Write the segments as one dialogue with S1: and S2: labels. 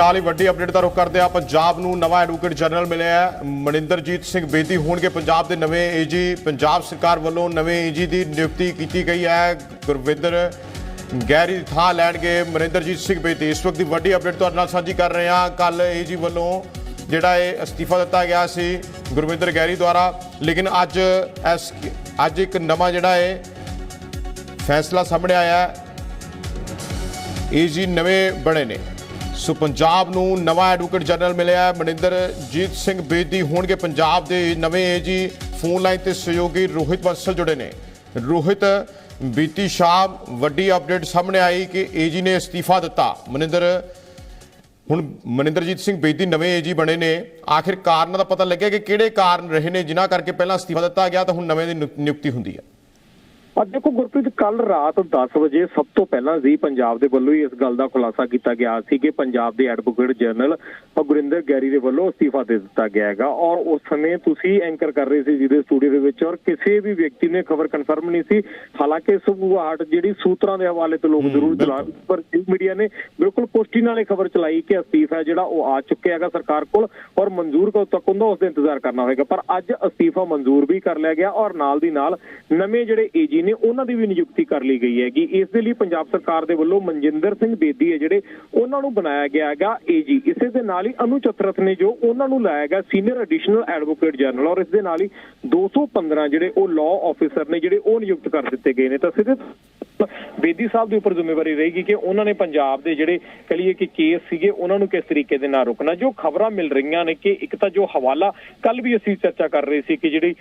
S1: ਨਾਲ ਹੀ ਵੱਡੀ ਅਪਡੇਟ ਦਾ ਰੁਖ ਕਰਦੇ ਆ ਪੰਜਾਬ ਨੂੰ ਨਵਾਂ ਐਡਵੋਕੇਟ ਜਨਰਲ ਮਿਲਿਆ ਹੈ। ਮਨਿੰਦਰਜੀਤ ਸਿੰਘ ਬੇਦੀ ਹੋਣਗੇ ਪੰਜਾਬ ਦੇ ਨਵੇਂ ਏਜੀ ਪੰਜਾਬ ਸਰਕਾਰ ਵੱਲੋਂ ਨਵੇਂ ਏਜੀ ਦੀ ਨਿਯੁਕਤੀ ਕੀਤੀ ਗਈ ਹੈ। ਗੁਰਵਿੰਦਰ ਗੈਰੀ ਦੀ ਥਾਂ ਲੈਣਗੇ ਮਨਿੰਦਰਜੀਤ ਸਿੰਘ ਬੇਦੀ। ਇਸ ਵਕਤ ਦੀ ਵੱਡੀ ਅਪਡੇਟ ਤੁਹਾਡੇ ਨਾਲ ਸਾਂਝੀ ਕਰ ਰਹੇ ਹਾਂ। ਕੱਲ ਏਜੀ ਵੱਲੋਂ ਜਿਹੜਾ ਇਹ ਅਸਤੀਫਾ ਦਿੱਤਾ ਗਿਆ ਸੀ ਗੁਰਵਿੰਦਰ ਗੈਰੀ ਦੁਆਰਾ। ਲੇਕਿਨ ਅੱਜ ਇਸ ਅੱਜ ਇੱਕ ਨਵਾਂ ਜਿਹੜਾ ਹੈ ਫੈਸਲਾ ਸਾਹਮਣੇ ਆਇਆ ਹੈ। ਏਜੀ ਨਵੇਂ ਬਣੇ ਨੇ। ਸੋ ਪੰਜਾਬ ਨੂੰ ਨਵਾਂ ਐਡਵੋਕੇਟ ਜਨਰਲ ਮਿਲਿਆ ਮਨਿੰਦਰਜੀਤ ਸਿੰਘ ਬੇਦੀ ਹੋਣਗੇ ਪੰਜਾਬ ਦੇ ਨਵੇਂ ਏਜੀ। ਫੋਨ ਲਾਈਨ ਤੇ ਸਹਿਯੋਗੀ ਰੋਹਿਤ ਬੰਸਲ ਜੁੜੇ ਨੇ। ਰੋਹਿਤ, ਬੀਤੀ ਸ਼ਾਮ ਵੱਡੀ ਅਪਡੇਟ ਸਾਹਮਣੇ ਆਈ ਕਿ ਏਜੀ ਨੇ ਅਸਤੀਫਾ ਦਿੱਤਾ। ਮਨਿੰਦਰ, ਹੁਣ ਮਨਿੰਦਰਜੀਤ ਸਿੰਘ ਬੇਦੀ ਨਵੇਂ ਏਜੀ ਬਣੇ ਨੇ। ਆਖਿਰ ਕਾਰਨਾਂ ਦਾ ਪਤਾ ਲੱਗਿਆ ਕਿ ਕਿਹੜੇ ਕਾਰਨ ਰਹੇ ਨੇ? ਜਿਨ੍ਹਾਂ ਕਰਕੇ ਪਹਿਲਾਂ ਅਸਤੀਫਾ ਦਿੱਤਾ ਗਿਆ ਤਾਂ ਹੁਣ ਨਵੇਂ ਦੀ ਨਿਯੁ- ਨਿਯੁਕਤੀ ਹੁੰਦੀ ਹੈ।
S2: ਅੱਜ ਦੇਖੋ ਗੁਰਪ੍ਰੀਤ ਕੱਲ ਰਾਤ 10 ਵਜੇ ਸਭ ਤੋਂ ਪਹਿਲਾਂ ਜੀ ਪੰਜਾਬ ਦੇ ਵੱਲੋਂ ਹੀ ਇਸ ਗੱਲ ਦਾ ਖੁਲਾਸਾ ਕੀਤਾ ਗਿਆ ਸੀ ਕਿ ਪੰਜਾਬ ਦੇ ਐਡਵੋਕੇਟ ਜਨਰਲ ਗੁਰਿੰਦਰ ਗੈਰੀ ਦੇ ਵੱਲੋਂ ਅਸਤੀਫਾ ਦੇ ਦਿੱਤਾ ਗਿਆ ਹੈਗਾ। ਔਰ ਉਸ ਸਮੇਂ ਤੁਸੀਂ ਐਂਕਰ ਕਰ ਰਹੇ ਸੀ ਜਿਹਦੇ ਸਟੂਡੀਓ ਦੇ ਵਿੱਚ ਔਰ ਕਿਸੇ ਵੀ ਵਿਅਕਤੀ ਨੇ ਖਬਰ ਕਨਫਰਮ ਨਹੀਂ ਸੀ। ਹਾਲਾਂਕਿ ਸੁਭਾਟ ਜਿਹੜੀ ਸੂਤਰਾਂ ਦੇ ਹਵਾਲੇ ਤੋਂ ਲੋਕ ਜ਼ਰੂਰ ਚਲਾ ਪਰ ਮੀਡੀਆ ਨੇ ਬਿਲਕੁਲ ਪੁਸ਼ਟੀ ਨਾਲ ਇਹ ਖਬਰ ਚਲਾਈ ਕਿ ਅਸਤੀਫਾ ਜਿਹੜਾ ਉਹ ਆ ਚੁੱਕਿਆ ਹੈਗਾ ਸਰਕਾਰ ਕੋਲ ਔਰ ਮਨਜ਼ੂਰ ਕਦੋਂ ਤੱਕ ਹੁੰਦਾ ਉਸ ਦਾ ਇੰਤਜ਼ਾਰ ਕਰਨਾ ਹੋਵੇਗਾ ਪਰ ਅੱਜ ਅਸਤੀਫਾ ਮਨਜ਼ੂਰ ਵੀ ਕਰ ਲਿਆ ਗਿਆ ਔਰ ਨਾਲ ਦੀ ਨਾਲ ਨਵੇਂ ਜਿਹੜੇ ਏਜੀ ਨੇ ਉਹਨਾਂ ਦੀ ਵੀ ਨਿਯੁਕਤੀ ਕਰ ਲਈ ਗਈ ਹੈਗੀ। ਇਸ ਦੇ ਲਈ ਪੰਜਾਬ ਸਰਕਾਰ ਦੇ ਵੱਲੋਂ ਮਨਜਿੰਦਰ ਸਿੰਘ ਬੇਦੀ ਹੈ ਜਿਹੜੇ, ਉਹਨਾਂ ਨੂੰ ਬਣਾਇਆ ਗਿਆ ਹੈਗਾ ਏਜੀ ਇਸੇ ਦੇ ਨਾਲ ਹੀ ਅਨੂ ਚਤਰਥ ਨੇ ਜੋ ਉਹਨਾਂ ਨੂੰ ਲਾਇਆ ਗਿਆ ਸੀਨੀਅਰ ਐਡੀਸ਼ਨਲ ਐਡਵੋਕੇਟ ਜਨਰਲ ਔਰ ਇਸ ਦੇ ਨਾਲ ਹੀ 215 ਜਿਹੜੇ ਉਹ ਲਾਅ ਆਫੀਸਰ ਨੇ ਜਿਹੜੇ ਉਹ ਨਿਯੁਕਤ ਕਰ ਦਿੱਤੇ ਗਏ ਨੇ। ਤਾਂ ਸਿੱਧੇ ਬੇਦੀ ਸਾਹਿਬ ਦੇ ਉੱਪਰ ਜ਼ਿੰਮੇਵਾਰੀ ਰਹੇਗੀ ਕਿ ਉਹਨਾਂ ਨੇ ਪੰਜਾਬ ਦੇ ਜਿਹੜੇ ਕਹੀਏ ਕਿ ਕੇਸ ਸੀਗੇ, ਉਹਨਾਂ ਨੂੰ ਕਿਸ ਤਰੀਕੇ ਦੇ ਨਾਲ ਰੁਕਣਾ। ਜੋ ਖਬਰਾਂ ਮਿਲ ਰਹੀਆਂ ਨੇ ਕਿ ਇੱਕ ਤਾਂ ਜੋ ਹਵਾਲਾ ਕੱਲ ਵੀ ਅਸੀਂ ਚਰਚਾ ਕਰ ਰਹੇ ਸੀ ਕਿ ਜਿਹੜੀ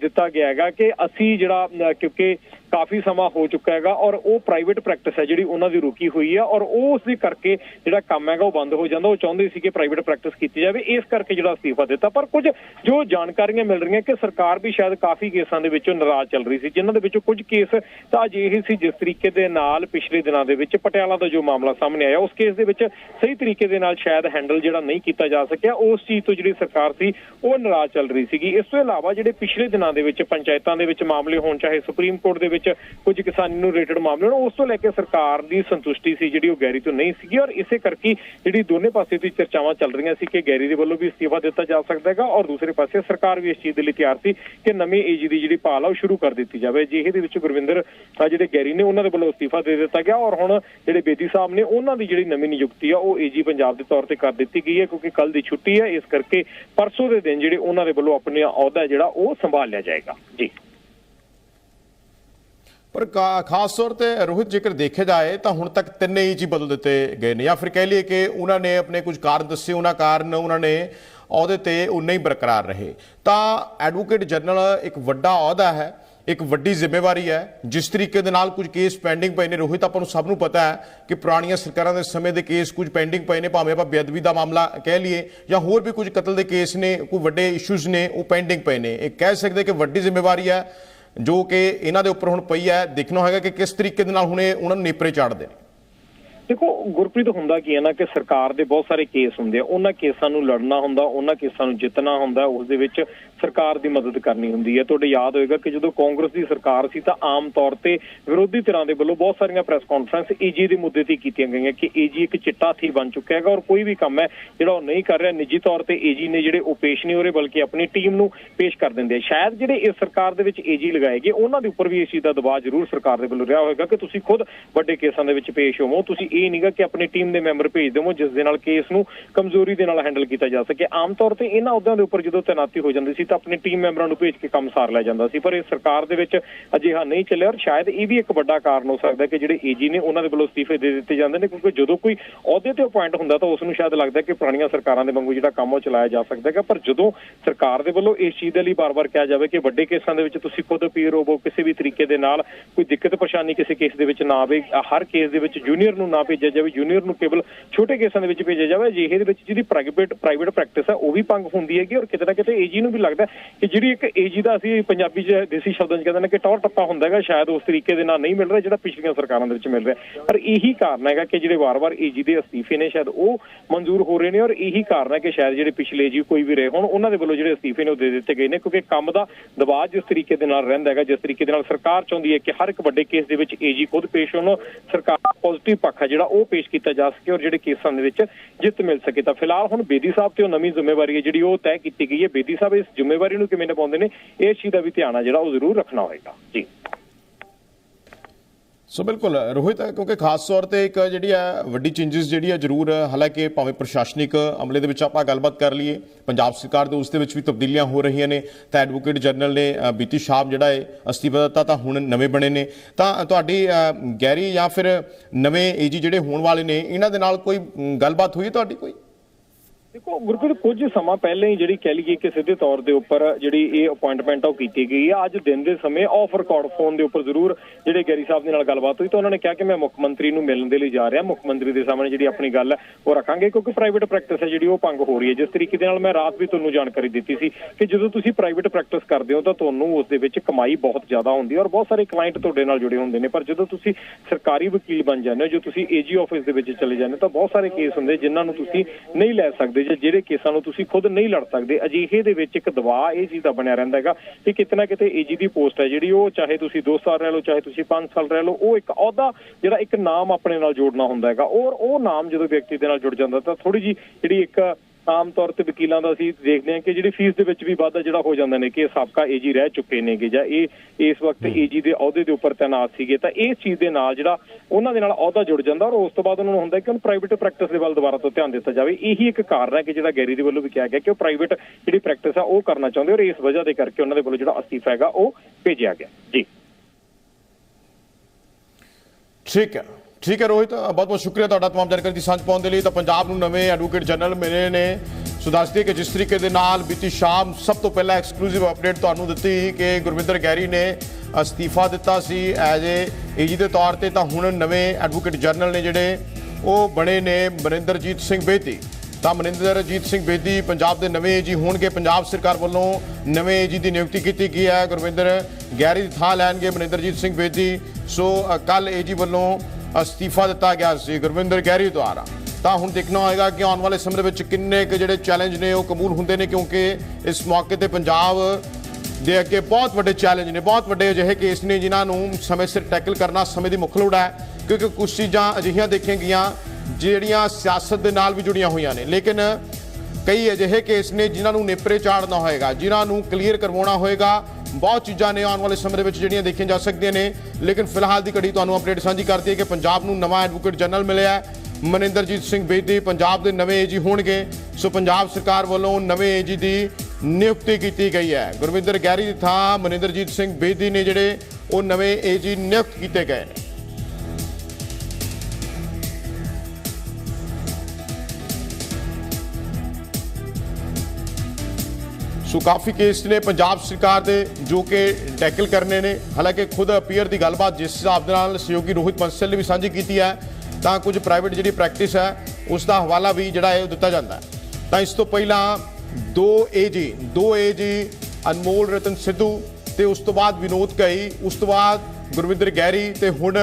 S2: ਦਿੱਤਾ ਗਿਆ ਹੈਗਾ ਕਿ ਅਸੀਂ ਜਿਹੜਾ ਕਿਉਂਕਿ ਕਾਫੀ ਸਮਾਂ ਹੋ ਚੁੱਕਾ ਹੈਗਾ ਔਰ ਉਹ ਪ੍ਰਾਈਵੇਟ ਪ੍ਰੈਕਟਿਸ ਹੈ ਜਿਹੜੀ ਉਹਨਾਂ ਦੀ ਰੁਕੀ ਹੋਈ ਹੈ ਔਰ ਉਹ ਉਸ ਦੇ ਕਰਕੇ ਜਿਹੜਾ ਕੰਮ ਹੈਗਾ ਉਹ ਬੰਦ ਹੋ ਜਾਂਦਾ। ਉਹ ਚਾਹੁੰਦੇ ਸੀ ਕਿ ਪ੍ਰਾਈਵੇਟ ਪ੍ਰੈਕਟਿਸ ਕੀਤੀ ਜਾਵੇ। ਇਸ ਕਰਕੇ ਜਿਹੜਾ ਅਸਤੀਫਾ ਦਿੱਤਾ। ਪਰ ਕੁਝ ਜੋ ਜਾਣਕਾਰੀਆਂ ਮਿਲ ਰਹੀਆਂ ਕਿ ਸਰਕਾਰ ਵੀ ਸ਼ਾਇਦ ਕਾਫੀ ਕੇਸਾਂ ਦੇ ਵਿੱਚੋਂ ਨਾਰਾਜ਼ ਚੱਲ ਰਹੀ ਸੀ, ਜਿਨ੍ਹਾਂ ਦੇ ਵਿੱਚੋਂ ਕੁਝ ਕੇਸ ਤਾਂ ਅਜਿਹੇ ਸੀ ਜਿਸ ਤਰੀਕੇ ਦੇ ਨਾਲ ਪਿਛਲੇ ਦਿਨਾਂ ਦੇ ਵਿੱਚ ਪਟਿਆਲਾ ਦਾ ਜੋ ਮਾਮਲਾ ਸਾਹਮਣੇ ਆਇਆ, ਉਸ ਕੇਸ ਦੇ ਵਿੱਚ ਸਹੀ ਤਰੀਕੇ ਦੇ ਨਾਲ ਸ਼ਾਇਦ ਹੈਂਡਲ ਜਿਹੜਾ ਨਹੀਂ ਕੀਤਾ ਜਾ ਸਕਿਆ। ਉਸ ਚੀਜ਼ ਤੋਂ ਜਿਹੜੀ ਸਰਕਾਰ ਸੀ, ਉਹ ਨਾਰਾਜ਼ ਚੱਲ ਰਹੀ ਸੀਗੀ। ਇਸ ਤੋਂ ਇਲਾਵਾ ਜਿਹੜੇ ਪਿਛਲੇ ਦਿਨਾਂ ਦੇ ਵਿੱਚ ਪੰਚਾਇਤਾਂ ਦੇ ਵਿੱਚ ਮਾਮਲੇ ਹੋਣ, ਚਾਹੇ ਸੁਪਰੀਮ ਕੋਰਟ ਦੇ ਵਿੱਚ ਕੁਝ ਕਿਸਾਨੀ ਨੂੰ ਰਿਲੇਟਡ ਮਾਮਲੇ ਹੋਣ ਉਸ ਤੋਂ ਲੈ ਕੇ ਸਰਕਾਰ ਦੀ ਸੰਤੁਸ਼ਟੀ ਸੀ ਜਿਹੜੀ ਉਹ ਗੈਰੀ ਤੋਂ ਨਹੀਂ ਸੀਗੀ। ਔਰ ਇਸੇ ਕਰਕੇ ਜਿਹੜੀ ਦੋਨੇ ਪਾਸੇ ਦੀ ਚਰਚਾਵਾਂ ਚੱਲ ਰਹੀਆਂ ਸੀ ਕਿ ਗੈਰੀ ਦੇ ਵੱਲੋਂ ਵੀ ਅਸਤੀਫਾ ਦਿੱਤਾ ਜਾ ਸਕਦਾ ਹੈਗਾ ਔਰ ਦੂਸਰੇ ਪਾਸੇ ਸਰਕਾਰ ਵੀ ਇਸ ਚੀਜ਼ ਦੇ ਲਈ ਤਿਆਰ ਸੀ ਕਿ ਨਵੇਂ ਏਜੀ ਦੀ ਜਿਹੜੀ ਭਾਲ ਆ ਉਹ ਸ਼ੁਰੂ ਕਰ ਦਿੱਤੀ ਜਾਵੇ। ਜਿਹੇ ਦੇ ਵਿੱਚ ਗੁਰਵਿੰਦਰ ਜਿਹੜੇ ਗੈਰੀ ਨੇ ਉਹਨਾਂ ਦੇ ਵੱਲੋਂ ਅਸਤੀਫਾ ਦੇ ਦਿੱਤਾ ਗਿਆ ਔਰ ਹੁਣ ਜਿਹੜੇ ਬੇਦੀ ਸਾਹਿਬ ਨੇ ਉਹਨਾਂ ਦੀ ਜਿਹੜੀ ਨਵੀਂ ਨਿਯੁਕਤੀ ਆ ਉਹ ਏਜੀ ਪੰਜਾਬ ਦੇ ਤੌਰ ਤੇ ਕਰ ਦਿੱਤੀ ਗਈ ਹੈ ਕਿਉਂਕਿ ਕੱਲ ਦੀ ਛੁੱਟੀ ਹੈ। ਇਸ ਕਰਕੇ ਪਰਸੋਂ ਦੇ ਦਿਨ ਜਿਹੜੇ ਉਹਨਾਂ ਦੇ ਵੱਲੋਂ ਆਪਣਾ ਅਹੁਦਾ ਜਿਹੜਾ ਉਹ ਸੰਭਾਲ ਲਿਆ ਜਾਏਗਾ। ਜੀ।
S1: ਪਰ ਕਾ- ਖਾਸ ਤੌਰ ਤੇ ਰੋਹਿਤ ਜੇਕਰ ਦੇਖਿਆ ਜਾਏ ਤਾਂ ਹੁਣ ਤੱਕ ਤਿੰਨ ਜੀ ਬਦਲ ਦਿੱਤੇ ਗਏ ਨੇ। ਜਾਂ ਫਿਰ ਕਹਿ ਲਈਏ ਕਿ ਉਹਨਾਂ ਨੇ ਆਪਣੇ ਕੁਝ ਕਾਰਨ ਦੱਸੇ, ਉਹਨਾਂ ਕਾਰਨ ਉਹਨਾਂ ਨੇ ਅਹੁਦੇ ਤੇ ਉਨੇ ਹੀ ਬਰਕਰਾਰ ਰਹੇ। ਤਾਂ ਐਡਵੋਕੇਟ ਜਨਰਲ ਇੱਕ ਵੱਡਾ ਅਹੁਦਾ ਹੈ, ਇੱਕ ਵੱਡੀ ਜ਼ਿੰਮੇਵਾਰੀ ਹੈ, ਜਿਸ ਤਰੀਕੇ ਦੇ ਨਾਲ ਕੁਝ ਕੇਸ ਪੈਂਡਿੰਗ ਪਏ ਨੇ। ਰੋਹਿਤ, ਆਪਾਂ ਨੂੰ ਸਭ ਨੂੰ ਪਤਾ ਹੈ ਕਿ ਪੁਰਾਣੀਆਂ ਸਰਕਾਰਾਂ ਦੇ ਸਮੇਂ ਦੇ ਕੇਸ ਕੁਝ ਪੈਂਡਿੰਗ ਪਏ ਨੇ, ਭਾਵੇਂ ਆਪਾਂ ਬੇਅਦਬੀ ਦਾ ਮਾਮਲਾ ਕਹਿ ਲਈਏ ਜਾਂ ਹੋਰ ਵੀ ਕੁਝ ਕਤਲ ਦੇ ਕੇਸ ਨੇ, ਕੋਈ ਵੱਡੇ ਇਸ਼ੂਜ਼ ਨੇ, ਉਹ ਪੈਂਡਿੰਗ ਪਏ ਨੇ। ਇਹ ਕਹਿ ਸਕਦੇ ਕਿ ਵੱਡੀ ਜ਼ਿੰਮੇਵਾਰੀ ਹੈ ਜੋ ਕਿ ਇਹਨਾਂ ਦੇ ਉੱਪਰ ਹੁਣ ਪਈ ਹੈ, ਦੇਖਣਾ ਹੋਏਗਾ ਕਿ ਕਿਸ ਤਰੀਕੇ ਦੇ ਨਾਲ ਹੁਣੇ ਉਹਨਾਂ ਨੂੰ ਨੇਪਰੇ ਚਾੜਦੇ ਨੇ।
S2: ਦੇਖੋ, ਗੁਰਪ੍ਰੀਤ, ਹੁੰਦਾ ਕੀ ਹੈ ਨਾ ਕਿ ਸਰਕਾਰ ਦੇ ਬਹੁਤ ਸਾਰੇ ਕੇਸ ਹੁੰਦੇ ਆ, ਉਹਨਾਂ ਕੇਸਾਂ ਨੂੰ ਲੜਨਾ ਹੁੰਦਾ, ਉਹਨਾਂ ਕੇਸਾਂ ਨੂੰ ਜਿੱਤਣਾ ਹੁੰਦਾ, ਉਸ ਦੇ ਵਿੱਚ ਸਰਕਾਰ ਦੀ ਮਦਦ ਕਰਨੀ ਹੁੰਦੀ ਹੈ। ਤੁਹਾਡੇ ਯਾਦ ਹੋਏਗਾ ਕਿ ਜਦੋਂ ਕਾਂਗਰਸ ਦੀ ਸਰਕਾਰ ਸੀ ਤਾਂ ਆਮ ਤੌਰ ਤੇ ਵਿਰੋਧੀ ਧਿਰਾਂ ਦੇ ਵੱਲੋਂ ਬਹੁਤ ਸਾਰੀਆਂ ਪ੍ਰੈਸ ਕਾਨਫਰੰਸ ਈਜੀ ਦੇ ਮੁੱਦੇ ਤੇ ਕੀਤੀਆਂ ਗਈਆਂ ਕਿ ਈਜੀ ਇੱਕ ਚਿੱਟਾ ਥੀ ਬਣ ਚੁੱਕਾ ਹੈਗਾ ਔਰ ਕੋਈ ਵੀ ਕੰਮ ਹੈ ਜਿਹੜਾ ਉਹ ਨਹੀਂ ਕਰ ਰਿਹਾ। ਨਿੱਜੀ ਤੌਰ ਤੇ ਈਜੀ ਨੇ ਜਿਹੜੇ ਉਹ ਪੇਸ਼ ਨਹੀਂ ਹੋ ਰਹੇ ਬਲਕਿ ਆਪਣੀ ਟੀਮ ਨੂੰ ਪੇਸ਼ ਕਰ ਦਿੰਦੇ ਆ। ਸ਼ਾਇਦ ਜਿਹੜੇ ਇਸ ਸਰਕਾਰ ਦੇ ਵਿੱਚ ਈਜੀ ਲਗਾਏ ਗਏ, ਉਹਨਾਂ ਦੇ ਉੱਪਰ ਵੀ ਇਸ ਚੀਜ਼ ਦਾ ਦਬਾਅ ਜ਼ਰੂਰ ਸਰਕਾਰ ਦੇ ਵੱਲੋਂ ਰਿਹਾ ਹੋਵੇਗਾ ਕਿ ਤੁਸੀਂ ਖੁਦ ਵੱਡੇ ਕੇਸਾਂ ਦੇ ਵਿੱਚ ਪੇਸ਼ ਹੋਵੋ। ਤੁਸੀਂ ਇਹ ਨਹੀਂਗਾ ਕਿ ਆਪਣੀ ਟੀਮ ਦੇ ਮੈਂਬਰ ਭੇਜ ਦੇਵੋ, ਜਿਸ ਦੇ ਨਾਲ ਕੇਸ ਨੂੰ ਕਮਜ਼ੋਰੀ ਦੇ ਨਾਲ ਹੈਂਡਲ ਕੀਤਾ ਜਾ ਸਕੇ। ਆਮ ਤੌਰ ਤੇ ਇਹਨਾਂ ਅਹੁਦਿਆਂ ਦੇ ਉੱਪਰ ਜਦੋਂ ਤੈਨਾਤੀ ਹੋ ਜਾਂਦੀ ਸੀ ਤਾਂ ਆਪਣੀ ਟੀਮ ਮੈਂਬਰਾਂ ਨੂੰ ਭੇਜ ਕੇ ਕੰਮ ਸਾਰ ਲਿਆ ਜਾਂਦਾ ਸੀ। ਪਰ ਇਹ ਸਰਕਾਰ ਦੇ ਵਿੱਚ ਅਜਿਹਾ ਨਹੀਂ ਚੱਲਿਆ ਔਰ ਸ਼ਾਇਦ ਇਹ ਵੀ ਇੱਕ ਵੱਡਾ ਕਾਰਨ ਹੋ ਸਕਦਾ ਕਿ ਜਿਹੜੇ ਏਜੀ ਨੇ ਉਹਨਾਂ ਦੇ ਵੱਲੋਂ ਅਸਤੀਫੇ ਦੇ ਦਿੱਤੇ ਜਾਂਦੇ ਨੇ, ਕਿਉਂਕਿ ਜਦੋਂ ਕੋਈ ਅਹੁਦੇ ਤੇ ਅਪਾਇੰਟ ਹੁੰਦਾ ਤਾਂ ਉਸ ਨੂੰ ਸ਼ਾਇਦ ਲੱਗਦਾ ਕਿ ਪੁਰਾਣੀਆਂ ਸਰਕਾਰਾਂ ਦੇ ਵਾਂਗੂ ਜਿਹੜਾ ਕੰਮ ਉਹ ਚਲਾਇਆ ਜਾ ਸਕਦਾ ਹੈਗਾ। ਪਰ ਜਦੋਂ ਸਰਕਾਰ ਦੇ ਵੱਲੋਂ ਇਸ ਚੀਜ਼ ਦੇ ਲਈ ਬਾਰ-ਬਾਰ ਕਿਹਾ ਜਾਵੇ ਕਿ ਵੱਡੇ ਕੇਸਾਂ ਦੇ ਵਿੱਚ ਤੁਸੀਂ ਖੁਦ ਅਪੀਲ ਹੋਵੋ, ਕਿਸੇ ਵੀ ਤਰੀਕੇ ਦੇ ਨਾਲ, ਕੋਈ ਦਿੱਕਤ ਪਰੇਸ਼ਾਨੀ ਕਿਸੇ ਕੇਸ ਦੇ ਵਿੱਚ ਨਾ ਆਵੇ, ਹਰ ਕੇਸ ਦੇ ਵਿੱਚ ਜੂਨੀਅਰ ਨੂੰ ਨਾ ਭੇਜਿਆ ਜਾਵੇ ਜੂਨੀਅਰ ਨੂੰ ਕੇਵਲ ਛੋਟੇ ਕੇਸਾਂ ਦੇ ਵਿੱਚ ਭੇਜਿਆ ਜਾਵੇ ਜਿਹੇ ਦੇ ਵਿੱਚ ਜਿਹਦੀ ਪ੍ਰਾਈਵੇਟ ਪ੍ਰਾਈਵੇਟ ਪ੍ਰੈਕਟਿਸ ਹੈ, ਉਹ ਵੀ ਭੰਗ ਹੁੰਦੀ ਹੈਗੀ ਔਰ ਕਿਤੇ ਨਾ ਕਿਤੇ ਏਜੀ ਨੂੰ ਵੀ ਲੱਗਦਾ ਕਿ ਜਿਹੜੀ ਇੱਕ ਏਜੀ ਦਾ ਅਸੀਂ ਪੰਜਾਬੀ 'ਚ ਦੇਸੀ ਸ਼ਬਦਾਂ 'ਚ ਕਹਿੰਦੇ ਨੇ ਕਿ ਟੌਰ ਟੱਪਾ ਹੁੰਦਾ ਹੈਗਾ, ਸ਼ਾਇਦ ਉਸ ਤਰੀਕੇ ਦੇ ਨਾਲ ਨਹੀਂ ਮਿਲ ਰਿਹਾ ਜਿਹੜਾ ਪਿਛਲੀਆਂ ਸਰਕਾਰਾਂ ਦੇ ਵਿੱਚ ਮਿਲ ਰਿਹਾ। ਪਰ ਇਹੀ ਕਾਰਨ ਹੈਗਾ ਕਿ ਜਿਹੜੇ ਵਾਰ-ਵਾਰ ਏਜੀ ਦੇ ਅਸਤੀਫੇ ਨੇ, ਸ਼ਾਇਦ ਉਹ ਮਨਜ਼ੂਰ ਹੋ ਰਹੇ ਨੇ ਔਰ ਇਹੀ ਕਾਰਨ ਹੈ ਕਿ ਸ਼ਾਇਦ ਜਿਹੜੇ ਪਿਛਲੇ ਜੀ ਕੋਈ ਵੀ ਰਹੇ ਹੁਣ, ਉਹਨਾਂ ਦੇ ਵੱਲੋਂ ਜਿਹੜੇ ਅਸਤੀਫੇ ਨੇ ਉਹ ਦੇ ਦਿੱਤੇ ਗਏ ਨੇ, ਕਿਉਂਕਿ ਕੰਮ ਦਾ ਦਬਾਅ ਜਿਸ ਤਰੀਕੇ ਦੇ ਨਾਲ ਰਹਿੰਦਾ ਹੈਗਾ, ਜਿਸ ਤਰੀਕੇ ਦੇ ਨਾਲ ਸਰਕਾਰ ਚਾਹੁੰਦੀ ਹੈ ਕਿ ਹਰ ਇੱਕ ਵੱਡੇ ਕੇਸ ਦੇ ਵਿੱਚ ਏਜੀ ਖੁਦ ਪੇਸ਼ ਹੋਣ, ਸਰਕਾਰ ਪੋਜ਼ਿਟਿਵ ਪੱਖ ਹੈ ਜਿਹੜਾ ਉਹ ਪੇਸ਼ ਕੀਤਾ ਜਾ ਸਕੇ ਔਰ ਜਿਹੜੇ ਕੇਸਾਂ ਦੇ ਵਿੱਚ ਜਿੱਤ ਮਿਲ ਸਕੇ। ਤਾਂ ਫਿਲਹਾਲ ਹੁਣ ਬੇਦੀ ਸਾਹਿਬ ਤੇ ਉਹ ਨਵੀਂ ਜ਼ਿੰਮੇਵਾਰੀ ਹੈ ਜਿਹੜੀ ਉਹ ਤੈਅ ਕੀਤੀ ਗਈ ਹੈ। ਬੇਦੀ ਸਾਹਿਬ, ਇਸ ਜ਼ਿੰਮੇਵਾਰੀ ਨੂੰ ਕਿਵੇਂ ਨਿਭਾਉਂਦੇ ਨੇ ਇਸ ਚੀਜ਼ ਦਾ ਵੀ ਧਿਆਨ ਆ ਜਿਹੜਾ ਉਹ ਜ਼ਰੂਰ ਰੱਖਣਾ ਹੋਏਗਾ। ਜੀ।
S1: ਸੋ ਬਿਲਕੁਲ ਰੋਹਿਤ ਕਿਉਂਕਿ ਖਾਸ ਤੌਰ ਤੇ ਇੱਕ ਜਿਹੜੀ ਹੈ ਵੱਡੀ ਚੇਂਜਸ ਜਿਹੜੀ ਹੈ ਜ਼ਰੂਰ ਹਾਲਾਂਕਿ ਭਾਵੇਂ ਪ੍ਰਸ਼ਾਸਨਿਕ ਅਮਲੇ ਦੇ ਵਿੱਚ ਆਪਾਂ ਗੱਲਬਾਤ ਕਰ ਲਈਏ ਪੰਜਾਬ ਸਰਕਾਰ ਦੇ ਉਸ ਦੇ ਵਿੱਚ ਵੀ ਤਬਦੀਲੀਆਂ ਹੋ ਰਹੀਆਂ ਨੇ ਤਾਂ ਐਡਵੋਕੇਟ ਜਨਰਲ ਨੇ ਬੀਤੀ ਸ਼ਾਮ ਜਿਹੜਾ ਹੈ ਅਸਤੀਫਾ ਦਿੱਤਾ ਤਾਂ ਹੁਣ ਨਵੇਂ ਬਣੇ ਨੇ ਤਾਂ ਤੁਹਾਡੀ ਅ, ਗੈਰੀ ਜਾਂ ਫਿਰ ਨਵੇਂ ਏਜੀ ਜਿਹੜੇ ਹੋਣ ਵਾਲੇ ਨੇ ਇਹਨਾਂ ਦੇ ਨਾਲ ਕੋਈ ਗੱਲਬਾਤ ਹੋਈ ਹੈ ਤੁਹਾਡੀ ਕੋਈ?
S2: ਦੇਖੋ ਗੁਰਪ੍ਰੀਤ ਕੁਝ ਸਮਾਂ ਪਹਿਲਾਂ ਹੀ ਜਿਹੜੀ ਕਹਿ ਲਈਏ ਕਿ ਸਿੱਧੇ ਤੌਰ ਦੇ ਉੱਪਰ ਜਿਹੜੀ ਇਹ ਅਪਾਇੰਟਮੈਂਟ ਆ ਉਹ ਕੀਤੀ ਗਈ ਹੈ ਅੱਜ ਦਿਨ ਦੇ ਸਮੇਂ ਆਫ ਰਿਕਾਰਡ ਫੋਨ ਦੇ ਉੱਪਰ ਜ਼ਰੂਰ ਜਿਹੜੇ ਗੈਰੀ ਸਾਹਿਬ ਦੇ ਨਾਲ ਗੱਲਬਾਤ ਹੋਈ ਤਾਂ ਉਹਨਾਂ ਨੇ ਕਿਹਾ ਕਿ ਮੈਂ ਮੁੱਖ ਮੰਤਰੀ ਨੂੰ ਮਿਲਣ ਦੇ ਲਈ ਜਾ ਰਿਹਾ। ਮੁੱਖ ਮੰਤਰੀ ਦੇ ਸਾਹਮਣੇ ਜਿਹੜੀ ਆਪਣੀ ਗੱਲ ਹੈ ਉਹ ਰੱਖਾਂਗੇ ਕਿਉਂਕਿ ਪ੍ਰਾਈਵੇਟ ਪ੍ਰੈਕਟਿਸ ਹੈ ਜਿਹੜੀ ਉਹ ਭੰਗ ਹੋ ਰਹੀ ਹੈ। ਜਿਸ ਤਰੀਕੇ ਦੇ ਨਾਲ ਮੈਂ ਰਾਤ ਵੀ ਤੁਹਾਨੂੰ ਜਾਣਕਾਰੀ ਦਿੱਤੀ ਸੀ ਕਿ ਜਦੋਂ ਤੁਸੀਂ ਪ੍ਰਾਈਵੇਟ ਪ੍ਰੈਕਟਿਸ ਕਰਦੇ ਹੋ ਤਾਂ ਤੁਹਾਨੂੰ ਉਸ ਦੇ ਵਿੱਚ ਕਮਾਈ ਬਹੁਤ ਜ਼ਿਆਦਾ ਹੁੰਦੀ ਹੈ ਔਰ ਬਹੁਤ ਸਾਰੇ ਕਲਾਇੰਟ ਤੁਹਾਡੇ ਨਾਲ ਜੁੜੇ ਹੁੰਦੇ ਨੇ। ਪਰ ਜਦੋਂ ਤੁਸੀਂ ਸਰਕਾਰੀ ਵਕੀਲ ਬਣ ਜਾਂਦੇ ਹੋ, ਜੋ ਤੁਸੀਂ ਏਜੀ ਆਫਿਸ ਦੇ ਵਿੱਚ ਚਲੇ ਜਾਂਦੇ ਹੋ ਤਾਂ ਬਹੁਤ ਸਾਰੇ ਕੇਸ ਹੁੰਦੇ ਜਿਨ੍ਹਾਂ ਨੂੰ ਤੁਸੀਂ ਨਹੀਂ ਲੈ ਸਕਦੇ ਜਾਂ ਜਿਹੜੇ ਕੇਸਾਂ ਨੂੰ ਤੁਸੀਂ ਖੁਦ ਨਹੀਂ ਲੜ ਸਕਦੇ, ਅਜਿਹੇ ਦੇ ਵਿੱਚ ਇੱਕ ਦਬਾਅ ਇਹ ਚੀਜ਼ ਦਾ ਬਣਿਆ ਰਹਿੰਦਾ ਹੈਗਾ ਕਿ ਕਿਤੇ ਨਾ ਕਿਤੇ ਏਜੀ ਦੀ ਪੋਸਟ ਹੈ ਜਿਹੜੀ ਉਹ ਚਾਹੇ ਤੁਸੀਂ 2 ਸਾਲ ਰਹਿ ਲਓ, ਚਾਹੇ ਤੁਸੀਂ 5 ਸਾਲ ਰਹਿ ਲਓ, ਉਹ ਇੱਕ ਅਹੁਦਾ ਜਿਹੜਾ ਇੱਕ ਨਾਮ ਆਪਣੇ ਨਾਲ ਜੋੜਨਾ ਹੁੰਦਾ ਹੈਗਾ ਔਰ ਉਹ ਨਾਮ ਜਦੋਂ ਵਿਅਕਤੀ ਦੇ ਨਾਲ ਜੁੜ ਜਾਂਦਾ ਤਾਂ ਥੋੜੀ ਜੀ ਜਿਹੜੀ ਇੱਕ ਆਮ ਤੌਰ ਤੇ ਵਕੀਲਾਂ ਦਾ ਅਸੀਂ ਦੇਖਦੇ ਹਾਂ ਕਿ ਜਿਹੜੀ ਫੀਸ ਦੇ ਵਿੱਚ ਵੀ ਵਾਧਾ ਜਿਹੜਾ ਹੋ ਜਾਂਦਾ ਨੇ ਕਿ ਸਾਬਕਾ ਏਜੀ ਰਹਿ ਚੁੱਕੇ ਨੇਗੇ ਜਾਂ ਇਹ ਇਸ ਵਕਤ ਏਜੀ ਦੇ ਅਹੁਦੇ ਦੇ ਉੱਪਰ ਤਾਇਨਾਤ ਸੀਗੇ ਤਾਂ ਇਸ ਚੀਜ਼ ਦੇ ਨਾਲ ਜਿਹੜਾ ਉਹਨਾਂ ਦੇ ਨਾਲ ਅਹੁਦਾ ਜੁੜ ਜਾਂਦਾ ਔਰ ਉਸ ਤੋਂ ਬਾਅਦ ਉਹਨਾਂ ਨੂੰ ਹੁੰਦਾ ਕਿ ਉਹਨੂੰ ਪ੍ਰਾਈਵੇਟ ਪ੍ਰੈਕਟਿਸ ਦੇ ਵੱਲ ਦੁਬਾਰਾ ਤੋਂ ਧਿਆਨ ਦਿੱਤਾ ਜਾਵੇ। ਇਹੀ ਇੱਕ ਕਾਰਨ ਹੈ ਕਿ ਜਿਹੜਾ ਗੈਰੀ ਦੇ ਵੱਲੋਂ ਵੀ ਕਿਹਾ ਗਿਆ ਕਿ ਉਹ ਪ੍ਰਾਈਵੇਟ ਜਿਹੜੀ ਪ੍ਰੈਕਟਿਸ ਆ ਉਹ ਕਰਨਾ ਚਾਹੁੰਦੇ ਔਰ ਇਸ ਵਜ੍ਹਾ ਦੇ ਕਰਕੇ ਉਹਨਾਂ ਦੇ ਵੱਲੋਂ ਜਿਹੜਾ ਅਸਤੀਫਾ ਹੈਗਾ ਉਹ ਭੇਜਿਆ ਗਿਆ। ਜੀ।
S1: ਠੀਕ ਹੈ। ਠੀਕ ਹੈ ਰੋਹਿਤ, ਬਹੁਤ ਬਹੁਤ ਸ਼ੁਕਰੀਆ ਤੁਹਾਡਾ ਤਮਾਮ ਜਾਣਕਾਰੀ ਦੀ ਸਾਂਝ ਪਾਉਣ ਦੇ ਲਈ। ਤਾਂ ਪੰਜਾਬ ਨੂੰ ਨਵੇਂ ਐਡਵੋਕੇਟ ਜਨਰਲ ਮਿਲੇ ਨੇ। ਸੋ ਦੱਸ ਕਿ ਜਿਸ ਤਰੀਕੇ ਦੇ ਨਾਲ ਬੀਤੀ ਸ਼ਾਮ ਸਭ ਤੋਂ ਪਹਿਲਾਂ ਐਕਸਕਲੂਸਿਵ ਅਪਡੇਟ ਤੁਹਾਨੂੰ ਦਿੱਤੀ ਕਿ ਗੁਰਵਿੰਦਰ ਗੈਰੀ ਨੇ ਅਸਤੀਫਾ ਦਿੱਤਾ ਸੀ ਐਜ਼ ਏ ਏਜੀ ਦੇ ਤੌਰ ਤੇ। ਤਾਂ ਹੁਣ ਨਵੇਂ ਐਡਵੋਕੇਟ ਜਨਰਲ ਨੇ ਜਿਹੜੇ, ਉਹ ਬਣੇ ਨੇ ਮਨਿੰਦਰਜੀਤ ਸਿੰਘ ਬੇਦੀ। ਤਾਂ ਮਨਿੰਦਰਜੀਤ ਸਿੰਘ ਬੇਦੀ ਪੰਜਾਬ ਦੇ ਨਵੇਂ ਏਜੀ ਹੋਣਗੇ। ਪੰਜਾਬ ਸਰਕਾਰ ਵੱਲੋਂ ਨਵੇਂ ਏਜੀ ਦੀ ਨਿਯੁਕਤੀ ਕੀਤੀ ਗਈ ਹੈ। ਗੁਰਵਿੰਦਰ ਗੈਰੀ ਦੀ ਥਾਂ ਲੈਣਗੇ ਮਨਿੰਦਰਜੀਤ ਸਿੰਘ ਬੇਦੀ। ਸੋ ਕੱਲ ਏਜੀ ਵੱਲੋਂ ਅਸਤੀਫਾ ਦਿੱਤਾ ਗਿਆ ਸੀ। ਗੁਰਵਿੰਦਰ ਗਹਿਰੀ ਦੁਆਰਾ। ਤਾਂ ਹੁਣ ਦੇਖਣਾ ਹੋਏਗਾ ਕਿ ਆਉਣ ਵਾਲੇ ਸਮੇਂ ਦੇ ਵਿੱਚ ਕਿੰਨੇ ਕੁ ਜਿਹੜੇ ਚੈਲੰਜ ਨੇ, ਉਹ ਕਬੂਲ ਹੁੰਦੇ ਨੇ, ਕਿਉਂਕਿ ਇਸ ਮੌਕੇ ਤੇ ਪੰਜਾਬ ਦੇ ਅੱਗੇ ਬਹੁਤ ਵੱਡੇ ਚੈਲੰਜ ਨੇ। ਬਹੁਤ ਵੱਡੇ ਅਜਿਹੇ ਕੇਸ ਨੇ ਜਿਨ੍ਹਾਂ ਨੂੰ ਸਮੇਂ ਸਿਰ ਟੈਕਲ ਕਰਨਾ ਸਮੇਂ ਦੀ ਮੁੱਖ ਲੋੜ ਹੈ। ਕਿਉਂਕਿ ਕੁਝ ਚੀਜ਼ਾਂ ਅਜਿਹੀਆਂ ਦੇਖੀਆਂ ਗਈਆਂ, ਜਿਹੜੀਆਂ ਸਿਆਸਤ ਦੇ ਨਾਲ ਵੀ ਜੁੜੀਆਂ ਹੋਈਆਂ ਨੇ। ਲੇਕਿਨ ਕਈ ਅਜਿਹੇ ਕੇਸ ਨੇ ਜਿਨ੍ਹਾਂ ਨੂੰ ਨੇਪਰੇ ਚਾੜਨਾ ਹੋਏਗਾ, ਜਿਨ੍ਹਾਂ ਨੂੰ ਕਲੀਅਰ ਕਰਵਾਉਣਾ ਹੋਏਗਾ। ਬਹੁਤ ਚੀਜ਼ਾਂ ਨੇ ਆਉਣ ਵਾਲੇ ਸਮੇਂ ਦੇ ਵਿੱਚ ਜਿਹੜੀਆਂ ਦੇਖੀਆਂ ਜਾ ਸਕਦੀਆਂ ਨੇ। ਲੇਕਿਨ ਫਿਲਹਾਲ ਦੀ ਘੜੀ ਤੁਹਾਨੂੰ ਅਪਡੇਟ ਸਾਂਝੀ ਕਰਦੀ ਹੈ ਕਿ ਪੰਜਾਬ ਨੂੰ ਨਵਾਂ ਐਡਵੋਕੇਟ ਜਨਰਲ ਮਿਲਿਆ ਹੈ। ਮਨਿੰਦਰਜੀਤ ਸਿੰਘ ਬੇਦੀ ਪੰਜਾਬ ਦੇ ਨਵੇਂ ਏਜੀ ਹੋਣਗੇ। ਸੋ ਪੰਜਾਬ ਸਰਕਾਰ ਵੱਲੋਂ ਨਵੇਂ ਏਜੀ ਦੀ ਨਿਯੁਕਤੀ ਕੀਤੀ ਗਈ ਹੈ। ਗੁਰਵਿੰਦਰ ਗੈਰੀ ਦੀ ਥਾਂ ਮਨਿੰਦਰਜੀਤ ਸਿੰਘ ਬੇਦੀ ਨੇ ਜਿਹੜੇ ਉਹ ਨਵੇਂ ਏਜੀ ਨਿਯੁਕਤ ਕੀਤੇ ਗਏ ਨੇ। ਸੋ ਕਾਫੀ ਕੇਸ ਨੇ। ਪੰਜਾਬ ਸਰਕਾਰ ਦੇ ਜੋ ਕਿ ਟੈਕਲ ਕਰਨੇ ਨੇ। ਹਾਲਾਂਕਿ ਖੁਦ ਅਪੀਅਰ ਦੀ ਗੱਲਬਾਤ ਜਿਸ ਹਿਸਾਬ ਦੇ ਨਾਲ ਸਹਿਯੋਗੀ ਰੋਹਿਤ ਬੰਸਲ ਨੇ ਵੀ ਸਾਂਝੀ ਕੀਤੀ ਹੈ, ਤਾਂ ਕੁਝ ਪ੍ਰਾਈਵੇਟ ਜਿਹੜੀ ਪ੍ਰੈਕਟਿਸ ਹੈ, ਉਸ ਦਾ ਹਵਾਲਾ ਵੀ ਜਿਹੜਾ ਹੈ ਉਹ ਦਿੱਤਾ ਜਾਂਦਾ ਹੈ। ਤਾਂ ਇਸ ਤੋਂ ਪਹਿਲਾਂ ਦੋ ਏਜੀ ਦੋ ਏਜੀ ਅਨਮੋਲ ਰਤਨ ਸਿੱਧੂ ਤੇ ਉਸ ਤੋਂ ਬਾਅਦ ਵਿਨੋਦ ਕਈ, ਉਸ ਤੋਂ ਬਾਅਦ ਗੁਰਵਿੰਦਰ ਗੈਰੀ ਤੇ ਹੁਣ